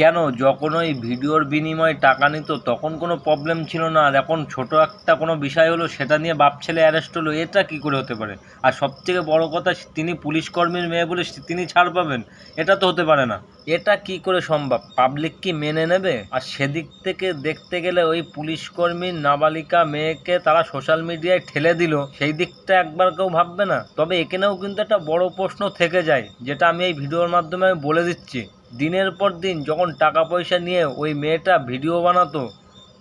কেন? যখন ওই ভিডিওর বিনিময়ে টাকা নিত, তখন কোনো প্রবলেম ছিল না। আর এখন ছোট একটা কোনো বিষয় হলো, সেটা নিয়ে বাপ ছেলে অ্যারেস্ট হলো, এটা কি করে হতে পারে? আর সবথেকে বড় কথা, তিনি পুলিশ কর্মীর মেয়ে বলে তিনি ছাড় পাবেন, এটা তো হতে পারে না। এটা কি করে সম্ভব? পাবলিক কি মেনে নেবে? আর সেদিক থেকে দেখতে গেলে ওই পুলিশ কর্মীর নাবালিকা মেয়েকে তারা সোশ্যাল মিডিয়ায় ঠেলে দিল, সেই দিকটা একবার কেউ ভাববে না। তবে এখানেও কিন্তু একটা বড় প্রশ্ন থেকে যায়, যেটা আমি এই ভিডিওর মাধ্যমে বলে দিচ্ছি। দিনের পর দিন যখন টাকা পয়সা নিয়ে ওই মেয়েটা ভিডিও বানাতো,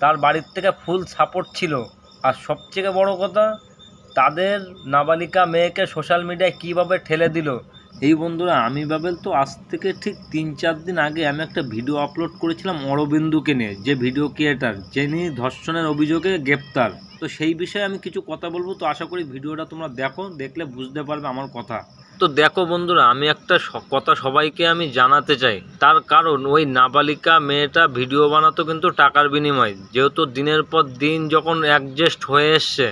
তার বাড়ির থেকে ফুল সাপোর্ট ছিল। আর সবথেকে বড় কথা, তাদের নাবালিকা মেয়েকে সোশ্যাল মিডিয়ায় কীভাবে ঠেলে দিল? এই বন্ধুরা, আমি বাবেল তো আজ থেকে ঠিক তিন চার দিন আগে আমি একটা ভিডিও আপলোড করেছিলাম অরবিন্দুকে নিয়ে, যে ভিডিও ক্রিয়েটার যিনি ধর্ষণের অভিযোগে গ্রেপ্তার। তো সেই বিষয়ে আমি কিছু কথা বলব। তো আশা করি ভিডিওটা তোমরা দেখো, দেখলে বুঝতে পারবে আমার কথা। তো দেখো বন্ধুরা, আমি একটা কথা সবাইকে আমি জানাতে চাই। তার কারণ ওই নাবালিকা মেয়েটা ভিডিও বানাতো কিন্তু টাকার বিনিময়ে। যেহেতু দিনের পর দিন যখন অ্যাডজাস্ট হয়ে এসছে,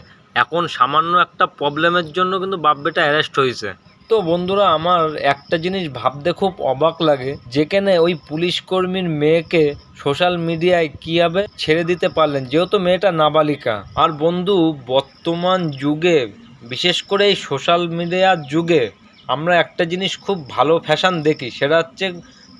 এখন সামান্য একটা প্রবলেমের জন্য কিন্তু বাপ্পেটা অ্যারেস্ট হয়েছে। তো বন্ধুরা, আমার একটা জিনিস ভাবতে খুব অবাক লাগে, যেখানে ওই পুলিশ কর্মীর মেয়েকে সোশ্যাল মিডিয়ায় কীভাবে ছেড়ে দিতে পারলেন, যেহেতু মেয়েটা নাবালিকা। আর বন্ধু, বর্তমান যুগে, বিশেষ করে এই সোশ্যাল মিডিয়ার যুগে আমরা একটা জিনিস খুব ভালো ফ্যাশান দেখি সেটা হচ্ছে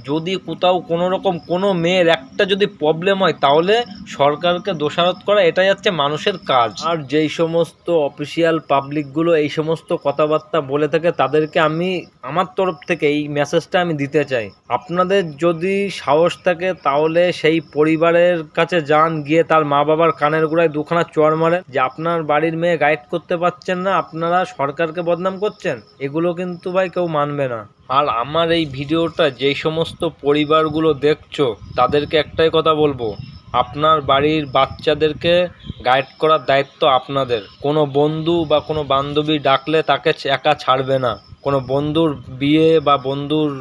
যদি কোথাও কোনো রকম কোনো মেয়ের একটা যদি প্রবলেম হয়, তাহলে সরকারকে দোষারোপ করা এটাই হচ্ছে মানুষের কাজ। আর যেই সমস্ত অফিসিয়াল পাবলিকগুলো এই সমস্ত কথাবার্তা বলে থাকে, তাদেরকে আমি, আমার তরফ থেকে এই মেসেজটা আমি দিতে চাই। আপনাদের যদি সাহস থাকে, তাহলে সেই পরিবারের কাছে যান, গিয়ে তার মা বাবার কানের গোড়ায় দুখানা চড় মারেন যে, আপনার বাড়ির মেয়ে গাইড করতে পারছেন না, আপনারা সরকারকে বদনাম করছেন? এগুলো কিন্তু ভাই কেউ মানবে না। আর আমার এই ভিডিওটা যেই সমস্ত পরিবারগুলো দেখছ, তাদেরকে একটাই কথা বলব। আপনার বাড়ির বাচ্চাদেরকে গাইড করার দায়িত্ব আপনাদের। কোনো বন্ধু বা কোনো বান্ধবী ডাকলে তাকে একা ছাড়বে না। কোনো বন্ধুর বিয়ে বা বন্ধুর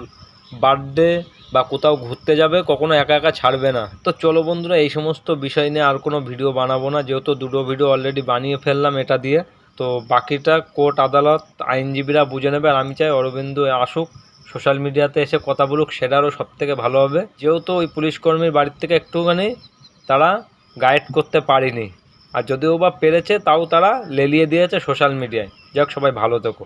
বার্থডে বা কোথাও ঘুরতে যাবে, কখনো একা একা ছাড়বে না। তো চলো বন্ধুরা, এই সমস্ত বিষয় নিয়ে আর কোনো ভিডিও বানাবো না, যেহেতু দুটো ভিডিও অলরেডি বানিয়ে ফেললাম এটা দিয়ে। তো বাকিটা কোর্ট, আদালত, আইনজীবীরা বুঝে নেবে আর আমি চাই অরবিন্দ আসুক, সোশ্যাল মিডিয়াতে এসে কথা বলুক, সেটারও সব থেকে ভালো হবে। যেহেতু ওই পুলিশকর্মীর বাড়ির থেকে একটুখানি তারা গাইড করতে পারিনি। আর যদিও বা পেরেছে, তাও তারা লেলিয়ে দিয়েছে সোশ্যাল মিডিয়ায়। যাক, সবাই ভালো থেকো।